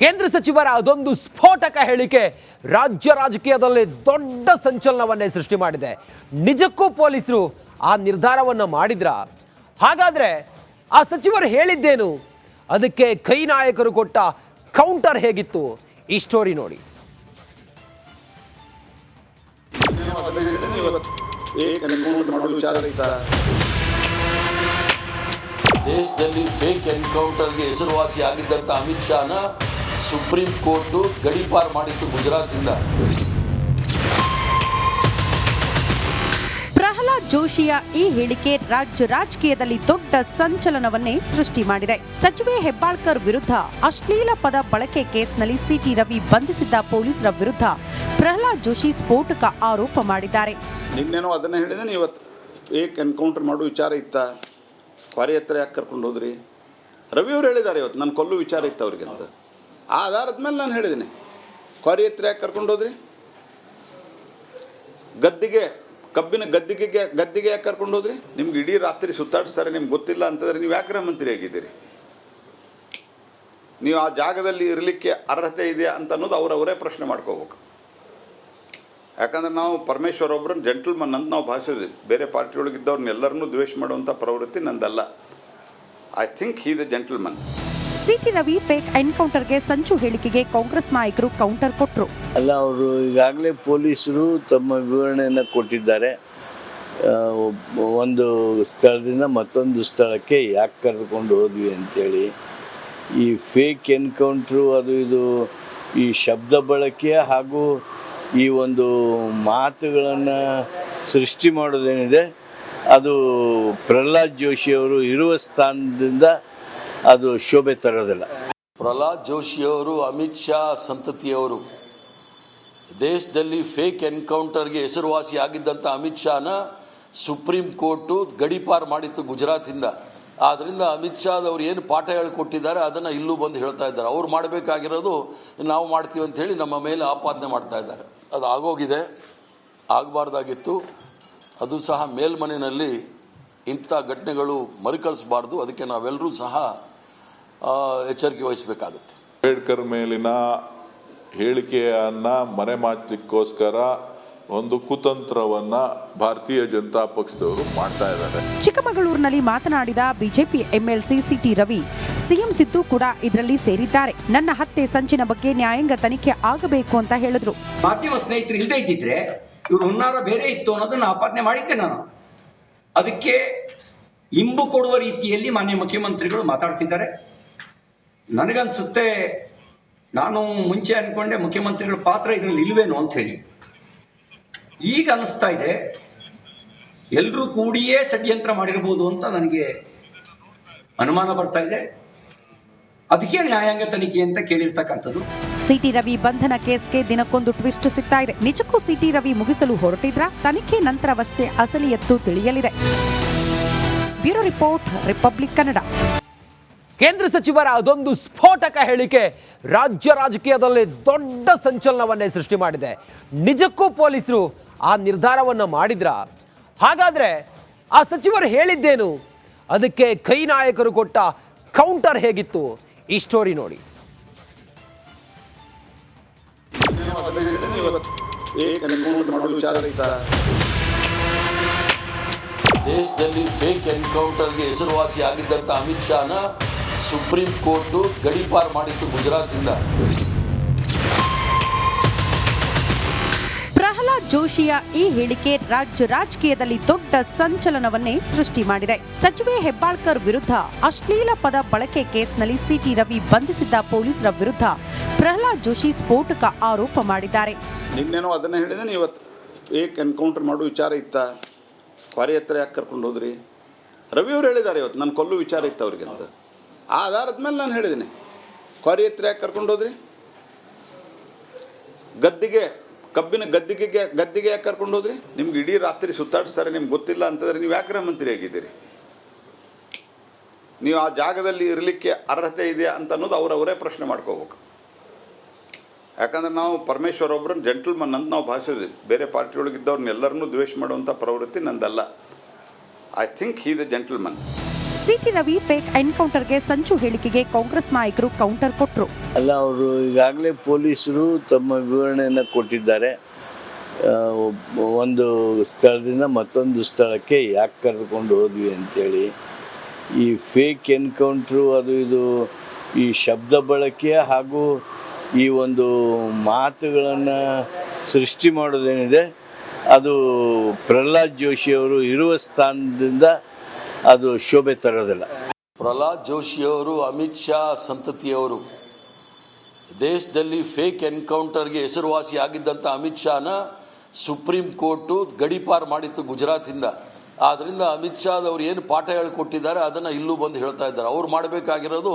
ಕೇಂದ್ರ ಸಚಿವರ ಅದೊಂದು ಸ್ಫೋಟಕ ಹೇಳಿಕೆ ರಾಜ್ಯ ರಾಜಕೀಯದಲ್ಲಿ ದೊಡ್ಡ ಸಂಚಲನವನ್ನೇ ಸೃಷ್ಟಿ ಮಾಡಿದೆ. ನಿಜಕ್ಕೂ ಪೊಲೀಸರು ಆ ನಿರ್ಧಾರವನ್ನು ಮಾಡಿದ್ರ? ಹಾಗಾದರೆ ಆ ಸಚಿವರು ಹೇಳಿದ್ದೇನು? ಅದಕ್ಕೆ ಕೈ ನಾಯಕರು ಕೊಟ್ಟ ಕೌಂಟರ್ ಹೇಗಿತ್ತು? ಈ ಸ್ಟೋರಿ ನೋಡಿ. ದೇಶದಲ್ಲಿ ಫೇಕ್ ಎನ್ಕೌಂಟರ್ಗೆ ಹೆಸರುವಾಸಿ ಆಗಿದ್ದಂಥ ಅಮಿತ್ ಶಾನ ಸುಪ್ರೀಂ ಕೋರ್ಟು ಗಡೀಪಾರು ಮಾಡಿತ್ತು ಗುಜರಾತಿಂದ ಪ್ರಹ್ಲಾದ್ ಜೋಶಿಯ ಈ ಹೇಳಿಕೆ ರಾಜ್ಯ ರಾಜಕೀಯದಲ್ಲಿ ದೊಡ್ಡ ಸಂಚಲನವನ್ನೇ ಸೃಷ್ಟಿ ಮಾಡಿದೆ. ಸಚಿವೆ ಹೆಬ್ಬಾಳ್ಕರ್ ವಿರುದ್ಧ ಅಶ್ಲೀಲ ಪದ ಬಳಕೆ ಕೇಸ್ನಲ್ಲಿ ಸಿಟಿ ರವಿ ಬಂಧಿಸಿದ್ದ ಪೊಲೀಸರ ವಿರುದ್ಧ ಪ್ರಹ್ಲಾದ್ ಜೋಶಿ ಸ್ಫೋಟಕ ಆರೋಪ ಮಾಡಿದ್ದಾರೆ. ನಿನ್ನೇನೋ ಅದನ್ನ ಹೇಳಿದ್ರೆ ಇವತ್ತು ಏಕ್ ಎನ್ಕೌಂಟರ್ ಮಾಡೋ ವಿಚಾರ ಇತ್ತ? ಕ್ವಾರಿ ಹತ್ರ ಯಾಕೆ ಕರ್ಕೊಂಡು ಹೋದ್ರಿ? ರವಿ ಅವ್ರು ಹೇಳಿದ್ದಾರೆ ಇವತ್ತು ನನ್ನ ಕೊಲ್ಲು ವಿಚಾರ ಇತ್ತು ಅವ್ರಿಗೆ ಅಂತ. ಆಧಾರದ ಮೇಲೆ ನಾನು ಹೇಳಿದ್ದೀನಿ. ಕ್ವಾರಿ ಹತ್ರ ಯಾಕೆ ಕರ್ಕೊಂಡು ಹೋದ್ರಿ? ಗದ್ದಿಗೆ, ಕಬ್ಬಿನ ಗದ್ದಿಗೆಗೆ, ಗದ್ದಿಗೆ ಯಾಕೆ ಕರ್ಕೊಂಡು ಹೋದ್ರಿ? ನಿಮ್ಗೆ ಇಡೀ ರಾತ್ರಿ ಸುತ್ತಾಡಿಸ್ತಾರೆ, ನಿಮ್ಗೆ ಗೊತ್ತಿಲ್ಲ ಅಂತಂದ್ರೆ ನೀವು ಯಾಕೆ ಮಂತ್ರಿ ಆಗಿದ್ದೀರಿ? ನೀವು ಆ ಜಾಗದಲ್ಲಿ ಇರಲಿಕ್ಕೆ ಅರ್ಹತೆ ಇದೆಯಾ ಅಂತ ಅನ್ನೋದು ಅವರವರೇ ಪ್ರಶ್ನೆ ಮಾಡ್ಕೋಬೇಕು. ಯಾಕಂದ್ರೆ ನಾವು ಪರಮೇಶ್ವರ್ ಒಬ್ಬರನ್ನ ಜೆಂಟಲ್ಮನ್ ಅಂತ ನಾವು ಭಾಷೆ ಬೇರೆ ಪಾರ್ಟಿಯೊಳಗಿದ್ದವ್ರನ್ನೆಲ್ಲರನ್ನೂ ದ್ವೇಷ ಮಾಡುವಂಥ ಪ್ರವೃತ್ತಿ ನಂದಲ್ಲ. I think he's a gentleman CT Ravi fake ಎನ್ಕೌಂಟರ್ಗೆ ಸಂಚು ಹೇಳಿಕೆಗೆ ಕಾಂಗ್ರೆಸ್ ನಾಯಕರು ಕೌಂಟರ್ ಕೊಟ್ಟರು ಅಲ್ಲ, ಅವರು ಈಗಾಗಲೇ ಪೊಲೀಸರು ತಮ್ಮ ವಿವರಣೆಯನ್ನು ಕೊಟ್ಟಿದ್ದಾರೆ. ಒಂದು ಸ್ಥಳದಿಂದ ಮತ್ತೊಂದು ಸ್ಥಳಕ್ಕೆ ಯಾಕೆ ಕರೆದುಕೊಂಡು ಹೋದ್ವಿ ಅಂತೇಳಿ. ಈ ಫೇಕ್ ಎನ್ಕೌಂಟ್ರು, ಅದು ಇದು ಈ ಶಬ್ದ ಬಳಕೆ ಹಾಗೂ ಈ ಒಂದು ಮಾತುಗಳನ್ನು ಸೃಷ್ಟಿ ಮಾಡೋದೇನಿದೆ, ಅದು ಪ್ರಹ್ಲಾದ್ ಜೋಶಿ ಅವರು ಇರುವ ಸ್ಥಾನದಿಂದ ಅದು ಶೋಭೆ ತರೋದಿಲ್ಲ. ಪ್ರಹ್ಲಾದ್ ಜೋಶಿಯವರು ಅಮಿತ್ ಶಾ ಸಂತತಿಯವರು ದೇಶದಲ್ಲಿ ಫೇಕ್ ಎನ್ಕೌಂಟರ್ಗೆ ಹೆಸರುವಾಸಿ ಆಗಿದ್ದಂಥ ಅಮಿತ್ ಶಾನ ಸುಪ್ರೀಂ ಕೋರ್ಟು ಗಡಿಪಾರ್ ಮಾಡಿತ್ತು ಗುಜರಾತಿಂದ. ಆದ್ದರಿಂದ ಅಮಿತ್ ಶಾದವ್ರು ಏನು ಪಾಠ ಹೇಳಿಕೊಟ್ಟಿದ್ದಾರೆ, ಅದನ್ನು ಇಲ್ಲೂ ಬಂದು ಹೇಳ್ತಾ ಇದ್ದಾರೆ. ಅವ್ರು ಮಾಡಬೇಕಾಗಿರೋದು ನಾವು ಮಾಡ್ತೀವಿ ಅಂತ ಹೇಳಿ ನಮ್ಮ ಮೇಲೆ ಆಪಾದನೆ ಮಾಡ್ತಾ ಇದ್ದಾರೆ. ಅದು ಆಗೋಗಿದೆ, ಆಗಬಾರ್ದಾಗಿತ್ತು. ಅದು ಸಹ ಮೇಲ್ಮನೆಯಲ್ಲಿ ಇಂಥ ಘಟನೆಗಳು ಮರುಕಳಿಸಬಾರ್ದು. ಅದಕ್ಕೆ ನಾವೆಲ್ಲರೂ ಸಹ ಎಚ್ಚರಿಕೆ ವಹಿಸಬೇಕಾಗುತ್ತೆ. ಅಂಬೇಡ್ಕರ್ ಮೇಲಿನ ಹೇಳಿಕೆಯನ್ನ ಮರೆಮಾಚಲಿಕ್ಕೋಸ್ಕರ ಒಂದು ಕುತಂತ್ರವನ್ನ ಭಾರತೀಯ ಜನತಾ ಪಕ್ಷದವರು ಮಾಡ್ತಾ ಇದ್ದಾರೆ. ಚಿಕ್ಕಮಗಳೂರಿನಲ್ಲಿ ಮಾತನಾಡಿದ BJP MLC CT Ravi CM Siddu ಕೂಡ ಇದರಲ್ಲಿ ಸೇರಿದ್ದಾರೆ. ನನ್ನ ಹತ್ಯೆ ಸಂಚಿನ ಬಗ್ಗೆ ನ್ಯಾಯಾಂಗ ತನಿಖೆ ಆಗಬೇಕು ಅಂತ ಹೇಳಿದ್ರು. ಮಾಧ್ಯಮ ಸ್ನೇಹಿತರು ಇಲ್ಲದೆ ಇದ್ದಿದ್ರೆ ಇವರು ಹುನ್ನಾರ ಬೇರೆ ಇತ್ತು ಅನ್ನೋದನ್ನ ಆಪಾದನೆ ಮಾಡಿದ್ದೆ ನಾನು. ಅದಕ್ಕೆ ಇಂಬು ಕೊಡುವ ರೀತಿಯಲ್ಲಿ ಮಾನ್ಯ ಮುಖ್ಯಮಂತ್ರಿಗಳು ಮಾತಾಡ್ತಿದ್ದಾರೆ. ನನಗನ್ಸುತ್ತೆ, ನಾನು ಮುಂಚೆ ಅನ್ಕೊಂಡೆ ಮುಖ್ಯಮಂತ್ರಿಗಳ ಪಾತ್ರ ಇದರಲ್ಲಿ ಇಲ್ವೇನೋ ಅಂತ ಹೇಳಿ. ಈಗ ಅನಿಸ್ತಾ ಇದೆ ಎಲ್ಲರೂ ಕೂಡಿಯೇ ಷಡ್ಯಂತ್ರ ಮಾಡಿರ್ಬೋದು ಅಂತ ನನಗೆ ಅನುಮಾನ ಬರ್ತಾ ಇದೆ. ಅದಕ್ಕೆ ನ್ಯಾಯಾಂಗ ತನಿಖೆ ಅಂತ ಕೇಳಿರ್ತಕ್ಕಂಥದ್ದು. ಸಿಟಿ ರವಿ ಬಂಧನ ಕೇಸ್ಗೆ ದಿನಕ್ಕೊಂದು ಟ್ವಿಸ್ಟ್ ಸಿಗ್ತಾ ಇದೆ. ನಿಜಕ್ಕೂ ಸಿಟಿ ರವಿ ಮುಗಿಸಲು ಹೊರಟಿದ್ರ? ತನಿಖೆ ನಂತರವಷ್ಟೇ ಅಸಲಿಯತ್ತು ತಿಳಿಯಲಿದೆ. Bureau report, Republic Kannada. ಕೇಂದ್ರ ಸಚಿವರ ಅದೊಂದು ಸ್ಫೋಟಕ ಹೇಳಿಕೆ ರಾಜ್ಯ ರಾಜಕೀಯದಲ್ಲಿ ದೊಡ್ಡ ಸಂಚಲನವನ್ನೇ ಸೃಷ್ಟಿ ಮಾಡಿದೆ. ನಿಜಕ್ಕೂ ಪೊಲೀಸರು ಆ ನಿರ್ಧಾರವನ್ನು ಮಾಡಿದ್ರ? ಹಾಗಾದರೆ ಆ ಸಚಿವರು ಹೇಳಿದ್ದೇನು? ಅದಕ್ಕೆ ಕೈ ನಾಯಕರು ಕೊಟ್ಟ ಕೌಂಟರ್ ಹೇಗಿತ್ತು? ಈ ಸ್ಟೋರಿ ನೋಡಿ. ದೇಶದಲ್ಲಿ ಫೇಕ್ ಎನ್ಕೌಂಟರ್ಗೆ ಹೆಸರುವಾಸಿ ಆಗಿದ್ದಂಥ ಅಮಿತ್ ಶಾನ ಸುಪ್ರೀಂ ಕೋರ್ಟು ಗಡೀಪಾರು ಮಾಡಿತ್ತು ಗುಜರಾತಿಂದ ಪ್ರಹ್ಲಾದ್ ಜೋಶಿಯ ಈ ಹೇಳಿಕೆ ರಾಜ್ಯ ರಾಜಕೀಯದಲ್ಲಿ ದೊಡ್ಡ ಸಂಚಲನವನ್ನೇ ಸೃಷ್ಟಿ ಮಾಡಿದೆ. ಸಚಿವೆ ಹೆಬ್ಬಾಳ್ಕರ್ ವಿರುದ್ಧ ಅಶ್ಲೀಲ ಪದ ಬಳಕೆ ಕೇಸ್ನಲ್ಲಿ ಸಿಟಿ ರವಿ ಬಂಧಿಸಿದ್ದ ಪೊಲೀಸರ ವಿರುದ್ಧ ಪ್ರಹ್ಲಾದ್ ಜೋಶಿ ಸ್ಫೋಟಕ ಆರೋಪ ಮಾಡಿದ್ದಾರೆ. ನಿನ್ನೇನೋ ಅದನ್ನ ಹೇಳಿದ್ರೆ ಇವತ್ತು ಏಕ್ ಎನ್ಕೌಂಟರ್ ಮಾಡೋ ವಿಚಾರ ಇತ್ತ? ಕ್ವಾರಿ ಹತ್ರ ಯಾಕೆ ಕರ್ಕೊಂಡು ಹೋದ್ರಿ? ರವಿ ಅವ್ರು ಹೇಳಿದ್ದಾರೆ ಇವತ್ತು ನನ್ನ ಕೊಲ್ಲು ವಿಚಾರ ಇತ್ತು ಅವ್ರಿಗೆ ಅಂತ. ಆಧಾರದ ಮೇಲೆ ನಾನು ಹೇಳಿದ್ದೀನಿ. ಕ್ವಾರಿ ಹತ್ರ ಯಾಕೆ ಕರ್ಕೊಂಡು ಹೋದ್ರಿ? ಗದ್ದಿಗೆ, ಕಬ್ಬಿನ ಗದ್ದಿಗೆಗೆ, ಗದ್ದಿಗೆ ಯಾಕೆ ಕರ್ಕೊಂಡು ಹೋದ್ರಿ? ನಿಮ್ಗೆ ಇಡೀ ರಾತ್ರಿ ಸುತ್ತಾಡಿಸ್ತಾರೆ, ನಿಮ್ಗೆ ಗೊತ್ತಿಲ್ಲ ಅಂತಂದ್ರೆ ನೀವು ಯಾಕೆ ಮಂತ್ರಿ ಆಗಿದ್ದೀರಿ? ನೀವು ಆ ಜಾಗದಲ್ಲಿ ಇರಲಿಕ್ಕೆ ಅರ್ಹತೆ ಇದೆಯಾ ಅಂತ ಅನ್ನೋದು ಅವರವರೇ ಪ್ರಶ್ನೆ ಮಾಡ್ಕೋಬೇಕು. ಯಾಕಂದ್ರೆ ನಾವು ಪರಮೇಶ್ವರ್ ಒಬ್ಬರನ್ನ ಜೆಂಟಲ್ಮನ್ ಅಂತ ನಾವು ಭಾಷೆ ಬೇರೆ ಪಾರ್ಟಿಯೊಳಗಿದ್ದವ್ರನ್ನೆಲ್ಲರನ್ನೂ ದ್ವೇಷ ಮಾಡುವಂಥ ಪ್ರವೃತ್ತಿ ನಂದಲ್ಲ. I think he's a gentleman CT Ravi fake ಎನ್ಕೌಂಟರ್ಗೆ ಸಂಚು ಹೇಳಿಕೆಗೆ ಕಾಂಗ್ರೆಸ್ ನಾಯಕರು ಕೌಂಟರ್ ಕೊಟ್ಟರು ಅಲ್ಲ, ಅವರು ಈಗಾಗಲೇ ಪೊಲೀಸರು ತಮ್ಮ ವಿವರಣೆಯನ್ನು ಕೊಟ್ಟಿದ್ದಾರೆ. ಒಂದು ಸ್ಥಳದಿಂದ ಮತ್ತೊಂದು ಸ್ಥಳಕ್ಕೆ ಯಾಕೆ ಕರೆದುಕೊಂಡು ಹೋದ್ವಿ ಅಂತೇಳಿ. ಈ ಫೇಕ್ ಎನ್ಕೌಂಟ್ರು, ಅದು ಇದು ಈ ಶಬ್ದ ಬಳಕೆ ಹಾಗೂ ಈ ಒಂದು ಮಾತುಗಳನ್ನು ಸೃಷ್ಟಿ ಮಾಡೋದೇನಿದೆ, ಅದು ಪ್ರಹ್ಲಾದ್ ಜೋಶಿಯವರು ಇರುವ ಸ್ಥಾನದಿಂದ ಅದು ಶೋಭೆ ತರೋದಿಲ್ಲ. ಪ್ರಹ್ಲಾದ್ ಜೋಶಿಯವರು ಅಮಿತ್ ಶಾ ಸಂತತಿಯವರು ದೇಶದಲ್ಲಿ ಫೇಕ್ ಎನ್ಕೌಂಟರ್ಗೆ ಹೆಸರುವಾಸಿ ಆಗಿದ್ದಂಥ ಅಮಿತ್ ಶಾನ ಸುಪ್ರೀಂ ಕೋರ್ಟು ಗಡಿಪಾರ್ ಮಾಡಿತ್ತು ಗುಜರಾತಿಂದ. ಆದ್ದರಿಂದ ಅಮಿತ್ ಶಾದವ್ರು ಏನು ಪಾಠ ಹೇಳಿಕೊಟ್ಟಿದ್ದಾರೆ, ಅದನ್ನು ಇಲ್ಲೂ ಬಂದು ಹೇಳ್ತಾ ಇದ್ದಾರೆ. ಅವ್ರು ಮಾಡಬೇಕಾಗಿರೋದು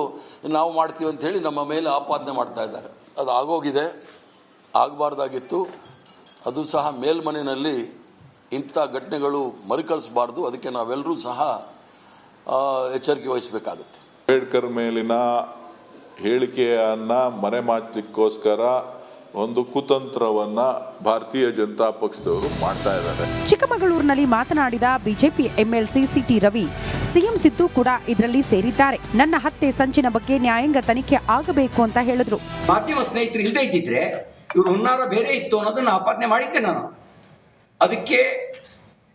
ನಾವು ಮಾಡ್ತೀವಿ ಅಂತ ಹೇಳಿ ನಮ್ಮ ಮೇಲೆ ಆಪಾದನೆ ಮಾಡ್ತಾ ಇದ್ದಾರೆ. ಅದು ಆಗೋಗಿದೆ, ಆಗಬಾರ್ದಾಗಿತ್ತು. ಅದು ಸಹ ಮೇಲ್ಮನೆಯಲ್ಲಿ ಇಂಥ ಘಟನೆಗಳು ಮರುಕಳಿಸಬಾರ್ದು. ಅದಕ್ಕೆ ನಾವೆಲ್ಲರೂ ಸಹ ಎಚ್ಚರಿಕೆ ವಹಿಸಬೇಕಾಗುತ್ತೆ. ಅಂಬೇಡ್ಕರ್ ಮೇಲಿನ ಹೇಳಿಕೆಯನ್ನ ಮರೆಮಾಚಲಿಕ್ಕೋಸ್ಕರ ಒಂದು ಕುತಂತ್ರವನ್ನ ಭಾರತೀಯ ಜನತಾ ಪಕ್ಷದವರು ಮಾಡ್ತಾ ಇದ್ದಾರೆ. ಚಿಕ್ಕಮಗಳೂರಿನಲ್ಲಿ ಮಾತನಾಡಿದ BJP MLC CT Ravi CM Siddu ಕೂಡ ಇದರಲ್ಲಿ ಸೇರಿದ್ದಾರೆ. ನನ್ನ ಹತ್ಯೆ ಸಂಚಿನ ಬಗ್ಗೆ ನ್ಯಾಯಾಂಗ ತನಿಖೆ ಆಗಬೇಕು ಅಂತ ಹೇಳಿದ್ರು. ಮಾಧ್ಯಮ ಸ್ನೇಹಿತರು ಇಲ್ಲದೇ ಇದ್ದಿದ್ರೆ ಇವರು ಹುನ್ನಾರ ಬೇರೆ ಇತ್ತು ಅನ್ನೋದನ್ನ ಆಪಾದನೆ ಮಾಡಿದ್ದೆ ನಾನು. ಅದಕ್ಕೆ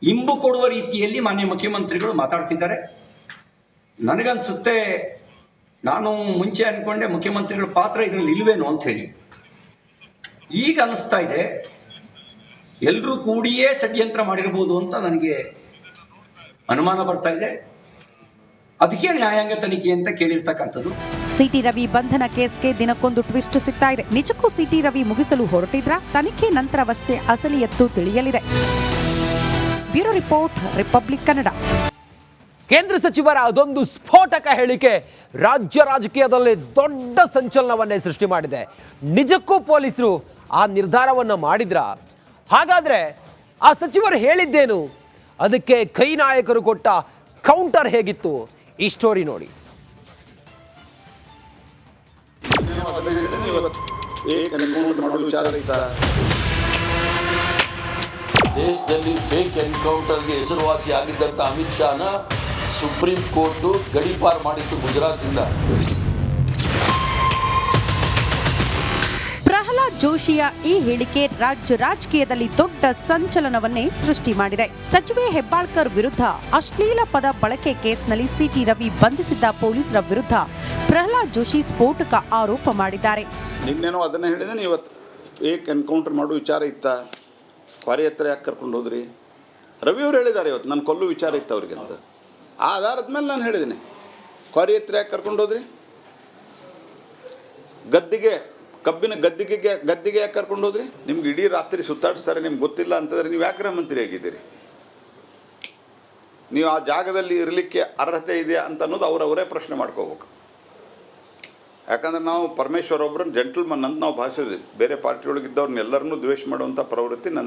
ಇಂಬು ಕೊಡುವ ರೀತಿಯಲ್ಲಿ ಮಾನ್ಯ ಮುಖ್ಯಮಂತ್ರಿಗಳು ಮಾತಾಡ್ತಿದ್ದಾರೆ. ನನಗನ್ಸುತ್ತೆ, ನಾನು ಮುಂಚೆ ಅನ್ಕೊಂಡೆ ಮುಖ್ಯಮಂತ್ರಿಗಳ ಪಾತ್ರ ಇದರಲ್ಲಿ ಇಲ್ವೇನೋ ಅಂತ ಹೇಳಿ. ಈಗ ಅನಿಸ್ತಾ ಇದೆ ಎಲ್ಲರೂ ಕೂಡಿಯೇ ಷಡ್ಯಂತ್ರ ಮಾಡಿರ್ಬೋದು ಅಂತ ನನಗೆ ಅನುಮಾನ ಬರ್ತಾ ಇದೆ. ಅದಕ್ಕೆ ನ್ಯಾಯಾಂಗ ತನಿಖೆ ಅಂತ ಕೇಳಿರ್ತಕ್ಕಂಥದ್ದು. ಸಿಟಿ ರವಿ ಬಂಧನ ಕೇಸ್ಗೆ ದಿನಕ್ಕೊಂದು ಟ್ವಿಸ್ಟ್ ಸಿಗ್ತಾ ಇದೆ. ನಿಜಕ್ಕೂ ಸಿಟಿ ರವಿ ಮುಗಿಸಲು ಹೊರಟಿದ್ರ? ತನಿಖೆ ನಂತರವಷ್ಟೇ ಅಸಲಿಯತ್ತು ತಿಳಿಯಲಿದೆ. Bureau report, Republic Kannada. ಕೇಂದ್ರ ಸಚಿವರ ಅದೊಂದು ಸ್ಫೋಟಕ ಹೇಳಿಕೆ ರಾಜ್ಯ ರಾಜಕೀಯದಲ್ಲಿ ದೊಡ್ಡ ಸಂಚಲನವನ್ನೇ ಸೃಷ್ಟಿ ಮಾಡಿದೆ. ನಿಜಕ್ಕೂ ಪೊಲೀಸರು ಆ ನಿರ್ಧಾರವನ್ನು ಮಾಡಿದ್ರ? ಹಾಗಾದರೆ ಆ ಸಚಿವರು ಹೇಳಿದ್ದೇನು? ಅದಕ್ಕೆ ಕೈ ನಾಯಕರು ಕೊಟ್ಟ ಕೌಂಟರ್ ಹೇಗಿತ್ತು? ಈ ಸ್ಟೋರಿ ನೋಡಿ. ದೇಶದಲ್ಲಿ ಫೇಕ್ ಎನ್ಕೌಂಟರ್ಗೆ ಹೆಸರುವಾಸಿ ಆಗಿದ್ದಂಥ ಅಮಿತ್ ಶಾನ ಸುಪ್ರೀಂ ಕೋರ್ಟು ಗಡಿಪಾರು ಮಾಡಿತ್ತು ಗುಜರಾತಿಂದ ಪ್ರಹ್ಲಾದ್ ಜೋಶಿಯ ಈ ಹೇಳಿಕೆ ರಾಜ್ಯ ರಾಜಕೀಯದಲ್ಲಿ ದೊಡ್ಡ ಸಂಚಲನವನ್ನೇ ಸೃಷ್ಟಿ ಮಾಡಿದೆ. ಸಚಿವೆ ಹೆಬ್ಬಾಳ್ಕರ್ ವಿರುದ್ಧ ಅಶ್ಲೀಲ ಪದ ಬಳಕೆ ಕೇಸ್ನಲ್ಲಿ ಸಿಟಿ ರವಿ ಬಂಧಿಸಿದ್ದ ಪೊಲೀಸರ ವಿರುದ್ಧ ಪ್ರಹ್ಲಾದ್ ಜೋಶಿ ಸ್ಫೋಟಕ ಆರೋಪ ಮಾಡಿದ್ದಾರೆ. ನಿನ್ನೇನೋ ಅದನ್ನ ಹೇಳಿದೆ ಇವತ್ತು ಏಕ್ ಎನ್ಕೌಂಟರ್ ಮಾಡೋ ವಿಚಾರ ಇತ್ತ? ಕ್ವಾರಿ ಹತ್ರ ಯಾಕೆ ಕರ್ಕೊಂಡು ಹೋದ್ರಿ? ರವಿ ಅವ್ರು ಹೇಳಿದ್ದಾರೆ ಇವತ್ತು ನನ್ನ ಕೊಲ್ಲು ವಿಚಾರ ಇತ್ತು ಅವ್ರಿಗೆ ಅಂತ. ಆಧಾರದ ಮೇಲೆ ನಾನು ಹೇಳಿದ್ದೀನಿ. ಕ್ವಾರಿ ಹತ್ರ ಯಾಕೆ ಕರ್ಕೊಂಡು ಹೋದ್ರಿ? ಗದ್ದಿಗೆ, ಕಬ್ಬಿನ ಗದ್ದಿಗೆಗೆ, ಗದ್ದಿಗೆ ಯಾಕೆ ಕರ್ಕೊಂಡು ಹೋದ್ರಿ? ನಿಮ್ಗೆ ಇಡೀ ರಾತ್ರಿ ಸುತ್ತಾಡಿಸ್ತಾರೆ, ನಿಮ್ಗೆ ಗೊತ್ತಿಲ್ಲ ಅಂತಂದ್ರೆ ನೀವು ಯಾಕೆ ಮಂತ್ರಿ ಆಗಿದ್ದೀರಿ? ನೀವು ಆ ಜಾಗದಲ್ಲಿ ಇರಲಿಕ್ಕೆ ಅರ್ಹತೆ ಇದೆಯಾ ಅಂತ ಅನ್ನೋದು ಅವರವರೇ ಪ್ರಶ್ನೆ ಮಾಡ್ಕೋಬೇಕು. ಯಾಕಂದ್ರೆ ನಾವು ಪರಮೇಶ್ವರ್ ಒಬ್ಬರನ್ನ ಜೆಂಟಲ್ಮನ್ ಅಂತ ನಾವು ಭಾಷೆ ಬೇರೆ ಪಾರ್ಟಿ ಒಳಗಿದ್ದವ್ರನ್ನ ಎಲ್ಲರನ್ನೂ ದ್ವೇಷ ಮಾಡುವಂಥ ಪ್ರವೃತ್ತಿ ನನ್ನ